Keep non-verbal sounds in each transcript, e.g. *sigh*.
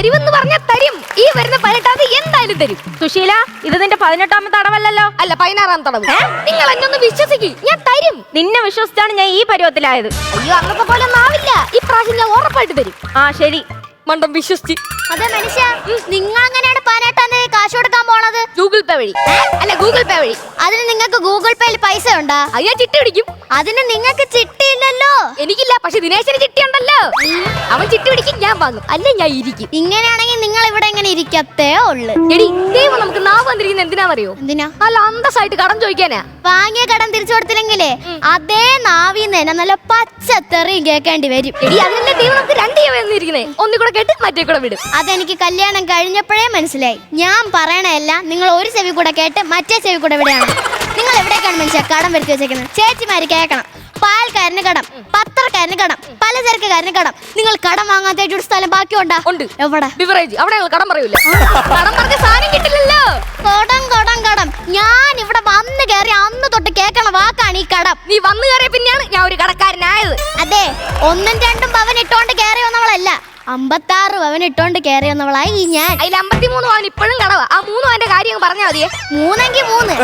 തരുമെന്ന് പറഞ്ഞാൽ തരും. ഈ വരുന്ന പതിനെട്ടാമത് എന്തായാലും തരും. സുശീല ഇത് നിന്റെ പതിനെട്ടാമത്തെ അടവല്ലല്ലോ. അല്ല പതിനാറാം തടവ്. നിങ്ങൾ എന്നെ ഒന്ന് വിശ്വസിക്കും. ഞാൻ തരും. നിന്നെ വിശ്വസിച്ചാണ് ഞാൻ ഈ പരുവത്തിലായത്. അയ്യോ അന്നത്തെ പോലെ ഒന്നും ആവില്ല. ഈ പ്രാവശ്യം ഞാൻ ഉറപ്പായിട്ട് തരും. ആ ശരി. മണ്ടം വിശ്വസിച്ച്. അതെ മനുഷ്യ. നിങ്ങൾ അങ്ങനെയാണ് പതിനെട്ടാം തീയതി കാശ് കൊടുക്കാൻ പോണത്? ഗൂഗിൾ പേ വഴി. അല്ല ഗൂഗിൾ പേ വഴി. അതിന് നിങ്ങൾക്ക് ഗൂഗിൾ പേയിൽ പൈസ ഉണ്ടാ? അയ്യാ ചിട്ടി പിടിക്കും. അതിന് നിങ്ങൾക്ക് ചിട്ടിയില്ലല്ലോ എനിക്കില്ല പക്ഷെ ദിനേശന് ചിട്ടി ഉണ്ടല്ലോ അവൻ ചിട്ടി പിടിക്കും ഞാൻ വാങ്ങും. അല്ല ഞാൻ ഇരിക്കും. ഇങ്ങനെയാണെങ്കിൽ നിങ്ങൾ ഇവിടെ എങ്ങനെ ഇരിക്കത്തേ ഉള്ളു. എടി ദൈവം നമുക്ക് നാവ് വന്നിരിക്കുന്ന എന്തിനാണെന്നറിയോ എന്തിനാ? നല്ല അന്തസ്സായിട്ട് കടം ചോദിക്കാനാ. വാങ്ങിയ കടം തിരിച്ചു കൊടുത്തില്ലെങ്കിലേ അതേ നാവിന്ന് തന്നെ നല്ല പച്ചത്തെറിയും കേൾക്കേണ്ടി വരും. എടി അതിനല്ലേ ദൈവം നമുക്ക് രണ്ട് വന്നിരിക്കുന്നേ? ഒന്നും കൂടെ കേട്ട് മറ്റേ കൂടെ വിടും. അതെനിക്ക് കല്യാണം കഴിഞ്ഞപ്പോഴേ മനസ്സിലായി. ഞാൻ പറയണതല്ല നിങ്ങൾ ഒരു ചെവി കൂടെ കേട്ട് മറ്റേ ചെവി കൂടെ വിടുകയാണ്. നിങ്ങൾ എവിടേക്കാണ് മനുഷ്യ കടം വരുത്തി വെച്ചേക്കുന്നത്? ചേച്ചിമാര് കേൾക്കണം. പാൽക്കാരന് കടം പത്രക്കാരന് കടം പലചരക്കുകാരന് കടം. നിങ്ങൾ കടം വാങ്ങാത്തായിട്ട് ഒരു സ്ഥലം ബാക്കിയുണ്ടാ? ഉണ്ട്. എവിടെ? ബിവറേജ് അവിടെ ഞങ്ങൾ കടം പറയൂല. കടം പറഞ്ഞ സാധനം കിട്ടില്ലല്ലോ. കടം കടം കടം. ഞാൻ ഇവിടെ വന്ന് കയറി അന്ന് തൊട്ട് കേൾക്കണ വാക്കാണ് ഈ കടം. നീ വന്നു കയറിയ പിന്നെയാണ് ഞാൻ ഒരു കടക്കാരനായത്. അതെ ഒന്നും രണ്ടും പവൻ ഇട്ടോണ്ട് കയറി വന്നവളല്ല. അമ്പത്താറ് പവൻ ഇട്ടോണ്ട് കയറി വന്നവളായി ഞാൻ. അതിൽ അമ്പത്തിമൂന്ന് പവൻ ഇപ്പോഴും കടവ. ആ മൂന്ന് പവന്റെ കാര്യം പറഞ്ഞാൽ മതിയേ. മൂന്നെങ്കിൽ മൂന്ന്.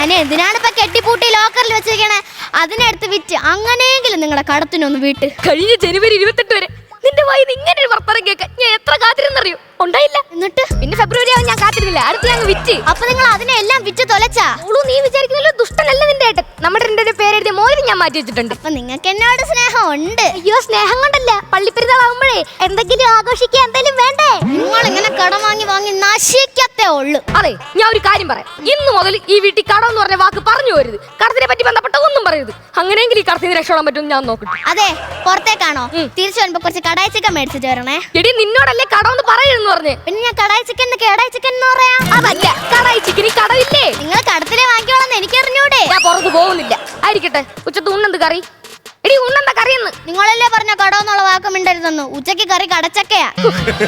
അനെ എന്തിനാണ് ഇപ്പൊ കെട്ടിപ്പൂട്ടി ലോക്കറിൽ വെച്ചിരിക്കണേ? അതിനെടുത്ത് വിറ്റ് അങ്ങനെയെങ്കിലും നിങ്ങളുടെ കടത്തിനൊന്ന് വീട്ട്. കഴിഞ്ഞ ജനുവരി ഇരുപത്തെട്ട് വരെ നിന്റെ വായി ഇങ്ങനെ ഒരു വർത്തനം കേൾക്കാൻ ഞാൻ എത്ര കാത്തിരുന്നറിയോ? ഉണ്ടായില്ല. എന്നിട്ട്? പിന്നെ ഫെബ്രുവരി ആവും ഞാൻ കാത്തിരുന്നില്ല അടുത്ത് ഞാൻ വിറ്റ്. അപ്പൊ നിങ്ങൾ അതിനെ എല്ലാം വിറ്റ് തൊലച്ചാ? ഓളു നീ വിചാരിക്കുന്നില്ല ദുഷ്ടനല്ല നിന്റെ ഏട്ടൻ. നമ്മുടെ രണ്ടുപേരുടെ പേരെഴുതിയ മോരും ഞാൻ മാറ്റി വെച്ചിട്ടുണ്ട്. അപ്പൊ നിങ്ങൾക്ക് എന്നോട് സ്നേഹം ഉണ്ട് അയ്യോ സ്നേഹം കൊണ്ടല്ല. പള്ളിപ്പെരുന്നാളാകുമ്പോഴേ എന്തെങ്കിലും ആഘോഷിക്കാൻ എന്തെങ്കിലും വേണ്ടേ? നിങ്ങൾ ഇങ്ങനെ കടം വാങ്ങി വാങ്ങി നശിക്കത്തേ ഉള്ളു. അതെ ഞാൻ ഒരു കാര്യം പറയാം. ഇന്ന് മുതൽ ഈ വീട്ടിൽ കടം എന്ന് പറഞ്ഞ വാക്ക് പറഞ്ഞു പോരുത് കടത്തിനെ പറ്റി ബന്ധപ്പെട്ട ഒന്നും പറയരുത്. അങ്ങനെയെങ്കിൽ ഈ കടത്തിന് രക്ഷപ്പെടാൻ പറ്റും ഞാൻ നോക്കട്ടെ. അതെ പുറത്തേക്കാണോ? തിരിച്ചു വരുമ്പോ കുറച്ച് കടായി ചിക്കൻ മേടിച്ചിട്ട് വരണേ. എടി നിന്നോടല്ലേ കടം എന്ന് പറയണെന്ന് പറഞ്ഞ്. പിന്നെ ഞാൻ കടായി ചിക്കൻ കേടായി ചിക്കൻ എന്ന് പറയാ. അതല്ല കടായി ചിക്കനി കടവില്ലേ? നിങ്ങൾ കടത്തിലെ വാങ്ങിക്കോളാന്ന് എനിക്ക് അറിഞ്ഞൂടെ ഞാൻ പുറത്ത് പോകുന്നില്ല. ആയിരിക്കട്ടെ. ഉച്ചത്ത് ഉണ്ണെന്ത് കറി? എടി ഉണ്ണെന്താ കറിയെന്ന്? നിങ്ങളല്ലേ പറഞ്ഞ കടം എന്നുള്ള വാക്ക് മിണ്ടരുതെന്നു. ഉച്ചയ്ക്ക് കറി കടച്ചക്കയാ.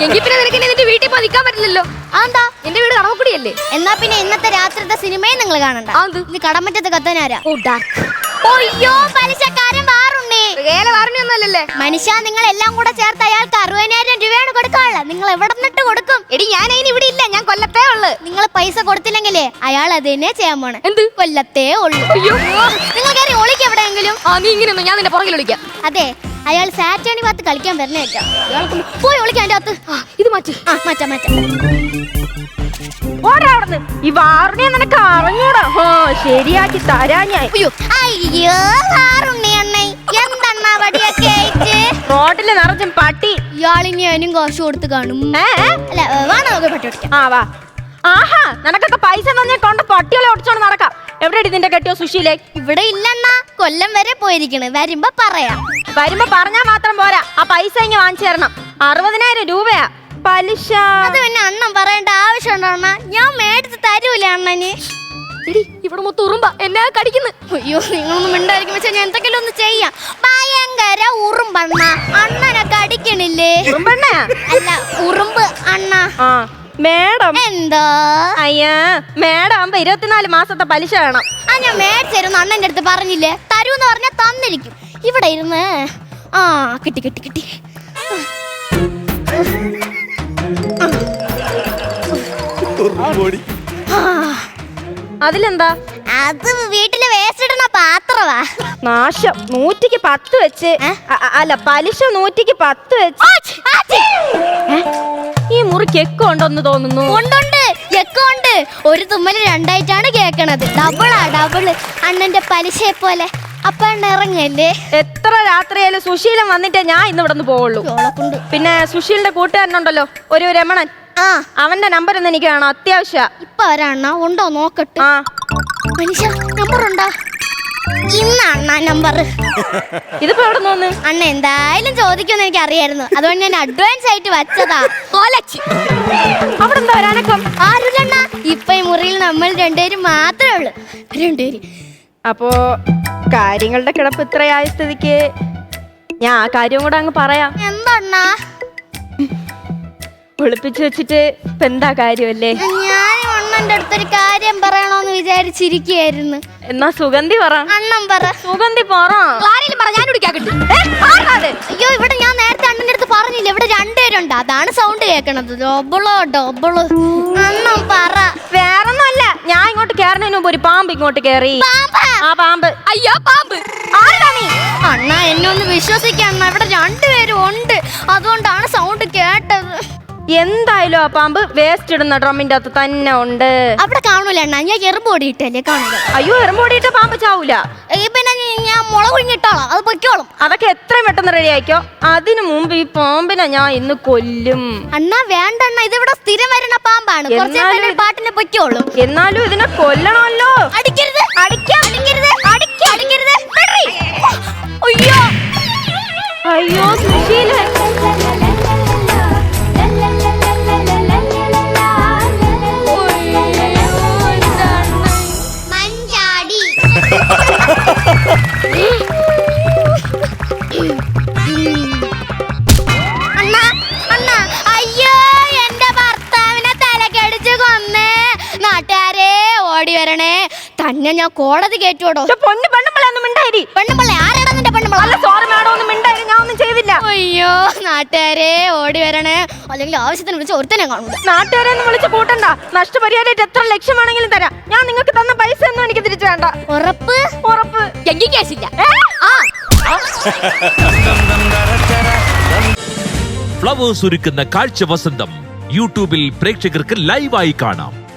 എങ്കിൽ പിന്നെ നിനക്ക് നിന്റെ വീട്ടിൽ പോയി നിൽക്കാൻ പറ്റില്ലല്ലോ. അതെന്താ? എന്റെ വീട് കടമക്കുടിയല്ലേ എന്നാ പിന്നെ ഇന്നത്തെ രാത്രിത്തെ സിനിമയും നിങ്ങൾ കാണണ്ട? ഇത് കടമറ്റത്ത് കത്തനാരാ ഓ ഡാർക്ക് ഒയ്യോ പലിശക്കാരൻ വാറുണ്ണി വേല വാറണിയൊന്നുമല്ലല്ലേ മനുഷ്യ നിങ്ങൾ എല്ലാം കൂടെ ചേർത്ത് അയാൾക്ക് അറുപതിനായിരം രൂപയാണ് കൊടുക്കാനുള്ളത്. നിങ്ങൾ എവിടെ നിന്നിട്ട് കൊടുക്കും? എടി ഞാൻ അതിന് ഇവിടെ ഇല്ല. ഞാൻ കൊല്ലത്തേ ഉള്ളു. നിങ്ങൾ പൈസ കൊടുത്തില്ലെങ്കിലേ അയാൾ അത് തന്നെ ചെയ്യാൻ പോണേ. എന്ത്? കൊല്ലത്തേ ഉള്ളൂ. അയ്യോ. നിങ്ങൾ കയറി ഒളിക്ക് എവിടെയെങ്കിലും. ആ നീ ഇങ്ങനെ ഞാൻ നിന്റെ പുറകിൽ വിളിക്കാം. അതെ അയാൾ സാറ്റേണി ഭാഗത്ത് കളിക്കാൻ വരണ കേട്ടോ. പോയി ഒളിക്കാൻ അതിന്റെ അകത്ത്. ഇത് മാറ്റി. ആ മാറ്റാ മാറ്റാ. ഓടാ അവിടുന്ന്. ഈ വാറിനെ നിനക്ക് അറിഞ്ഞൂടാ. ഓ ശരിയാക്കി തരാ ഞാൻ. അയ്യോ അയ്യോ വാറുണ്ണി നിറച്ചും പട്ടി. ഇയാളിനി അതിനും കാശ് കൊടുത്ത് കാണും. ഏ? അല്ല വാ നമുക്ക് പട്ടി ഓടിക്കാം. ആ വാ. ആഹാ നിനക്കൊക്കെ പൈസ തന്നെ കൊണ്ട് പട്ടികളെ ഓടിച്ചോണ്ട് നടക്കാം. എവിടെയടി നിന്റെ കെട്ടിയോ സുശീലേ? ഇവിടെ ഇല്ലണ്ണ കൊല്ലം വരെ പോയിരിക്കണ്. വരുമ്പോ പറയാം. വരുമ്പോ പറഞ്ഞാ മാത്രം പോരാ. ആ പൈസ ഇങ്ങ് വാങ്ങിച്ചു തരണം. അറുപതിനായിരം രൂപയാ. പലിശ. അത് പിന്നെ അണ്ണൻ പറയേണ്ട ആവശ്യമുണ്ടോ അണ്ണ? ഞാൻ മേടിച്ച് തരൂല അണ്ണന്. എടി ഇവിടെ മൊത്തം ഉറുമ്പ. എന്നെ കടിക്കുന്നു. അയ്യോ നിങ്ങളൊന്നും മിണ്ടായിരിക്കും വെച്ചാൽ ഞാൻ എന്തെങ്കിലും ഒന്ന് ചെയ്യാം. ഭയങ്കര ഉറുമ്പണ്ണ അണ്ണനെ കടിക്കണില്ലേ? ഉറുമ്പെണ്ണയാ അല്ല ഉറുമ്പ് അണ്ണ. ആ മേഡം. എന്താ? അയ്യാ മേഡം ആകുമ്പോ ഇരുപത്തിനാല് മാസത്തെ പലിശ വേണം. ആ ഞാൻ മേടിച്ചിരുന്നു അണ്ണന്റെ അടുത്ത് പറഞ്ഞില്ലേ? തരൂന്ന് പറഞ്ഞാൽ തന്നിരിക്കും. ഇവിടെ ഇരുന്ന് ആ കിട്ടി കിട്ടി കിട്ടി. അതിലെന്താ? അത് വീട്ടിൽ വേസ്റ്റ് ഇടുന്ന പാത്രവാ. നാശം. നൂറ്റിക്ക് പത്ത് വെച്ച്. അല്ല പലിശ നൂറ്റിക്ക് പത്ത് വെച്ച്? ഈ മുറി കെക്ക് ഉണ്ടെന്ന് തോന്നുന്നു. ഉണ്ടുണ്ട്. എക്കുണ്ട് ഒരു തുമ്മൽ രണ്ടായിട്ടാണ് കേക്കണത്. ഡബിളാ ഡബിൾ. അണ്ണന്റെ പലിശയെ പോലെ അപ്പൊ അണ്ണ ഇറങ്ങല്ലേ എത്ര രാത്രിയായാലും സുശീലൻ വന്നിട്ടേ ഞാൻ ഇന്ന് ഇവിടെ നിന്ന് പോവുള്ളൂ പിന്നെ സുശീലിന്റെ കൂട്ടുകാരനുണ്ടല്ലോ. ഒരു രമണൻ. ആ. അവന്റെ നമ്പർ ഒന്ന് എനിക്ക് വേണം അത്യാവശ്യ. ഇപ്പൊ ഒരണ്ണ ഉണ്ടോ? നോക്കട്ടെ. ആ. മനുഷ്യ നമ്പർ ഉണ്ടോ? ഇന്ന് അണ്ണ നമ്പർ *laughs* ഇതിപ്പോ എവിടെ നിന്ന് അണ്ണ എന്തായാലും ചോദിക്കുമെന്ന് എനിക്ക് അറിയായിരുന്നു അതുകൊണ്ട് ഞാൻ അഡ്വാൻസ് ആയിട്ട് വച്ചതാ. കോലച്ചി. അവിടെ എന്താ ഒരനക്കം ആരുല്ലണ്ണ ഇപ്പൊ ഈ മുറിയിൽ നമ്മൾ രണ്ടുപേരും മാത്രമേ ഉള്ളൂ. രണ്ടുപേര്. അപ്പോ കാര്യങ്ങളുടെ കിടപ്പ് ഇത്രയായ സ്ഥിതിക്ക് ഞാൻ ആ കാര്യം കൂടെ അങ്ങ് പറയാം. എന്താണ്ണാ ഒളിപ്പിച്ചു വെച്ചിട്ട് ഇപ്പൊ എന്താ കാര്യമല്ലേ? ഞാൻ അണ്ണന്റെ അടുത്തൊരു കാര്യം പറയണോന്ന് വിചാരിച്ചിരിക്കുകയായിരുന്നു. എന്നാ സുഗന്ധി പറ. അണ്ണൻ പറ. സുഗന്ധി പറ. ആരെങ്കിലും പറ ഞാൻ കുടിക്കാൻ കിട്ടും അയ്യോ ഇവിടെ ഞാൻ നേരത്തെ അണ്ണന്റെ അടുത്ത് പറഞ്ഞില്ല. ഇവിടെ രണ്ടുപേരുണ്ട്. അതാണ് സൗണ്ട് കേൾക്കണത് ഡബിളോ ഡബിൾ അണ്ണം പറ. വേറൊന്നുമല്ല. ഞാൻ ഇങ്ങോട്ട് കേറുന്നതിന് മുമ്പ് ഒരു പാമ്പ് ഇങ്ങോട്ട് കേറി. പാമ്പാ? ആ പാമ്പ്. അയ്യോ പാമ്പ്. ആരാ നീ? അണ്ണാ എന്നെ ഒന്ന് വിശ്വസിക്കണം ഇവിടെ രണ്ടുപേരും ഉണ്ട്. അതുകൊണ്ടാണ് സൗണ്ട് കേട്ടത്. എന്തായാലും ആ പാമ്പ് വേസ്റ്റ് ഇടുന്ന ഡ്രമ്മിന്റെ അകത്ത് തന്നെ ഉണ്ട്. അവിടെ കാണൂല അണ്ണാ ഞാൻ എറുമ്പ് ഓടിയിട്ടല്ലേ കാണുന്നത്. അയ്യോ എറുമ്പോടിയിട്ട് പാമ്പ് ചാവൂല. പിന്നെ ഞ- ഞാൻ മുളക് അത് പൊയ്ക്കോളും. അതൊക്കെ എത്ര പെട്ടെന്ന് റെഡി ആയിക്കോ. അതിനു മുമ്പ് ഈ പാമ്പിനെ ഞാൻ ഇന്ന് കൊല്ലും. അണ്ണാ വേണ്ട അണ്ണാ ഇതിവിടെ സ്ഥിരം വരുന്ന പാമ്പാണ്. കുറച്ച് എന്നാലും നേരം പാട്ടിന് പൊയ്ക്കോളും. എന്നാലും ഇതിനെ കൊല്ലണമല്ലോ. തന്നെ ഞാൻ കോടതി കേട്ടോടോ പൊന്നു പെണ്ണുമ്പളെ ഒന്നും പെണ്ണുമ്പള്ളേ ആരാടാ നിന്റെ അല്ല സോറി മാഡം ഒന്നും ഞാൻ ഒന്നും ചെയ്തില്ല. അയ്യോ നാട്ടുകാരെ ഓടി വരണേ. അല്ലെങ്കിൽ ആവശ്യത്തിന് വിളിച്ച് ഒരുത്തനെ കാണൂല. നാട്ടുകാരെ ഒന്നും വിളിച്ച് കൂട്ടണ്ട. നഷ്ടപരിഹാരമായിട്ട് എത്ര ലക്ഷം വേണമെങ്കിലും തരാം. ഞാൻ നിങ്ങൾക്ക് തന്ന പൈസ ഒന്നും എനിക്ക് തിരിച്ചു വേണ്ട. ഉറപ്പ്? ഉറപ്പ്. എങ്കിൽ കേസില്ല ആ. *laughs* ഫ്ലവേഴ്സ് ഒരുക്കുന്ന കാഴ്ച വസന്തം യൂട്യൂബിൽ പ്രേക്ഷകർക്ക് ലൈവായി കാണാം.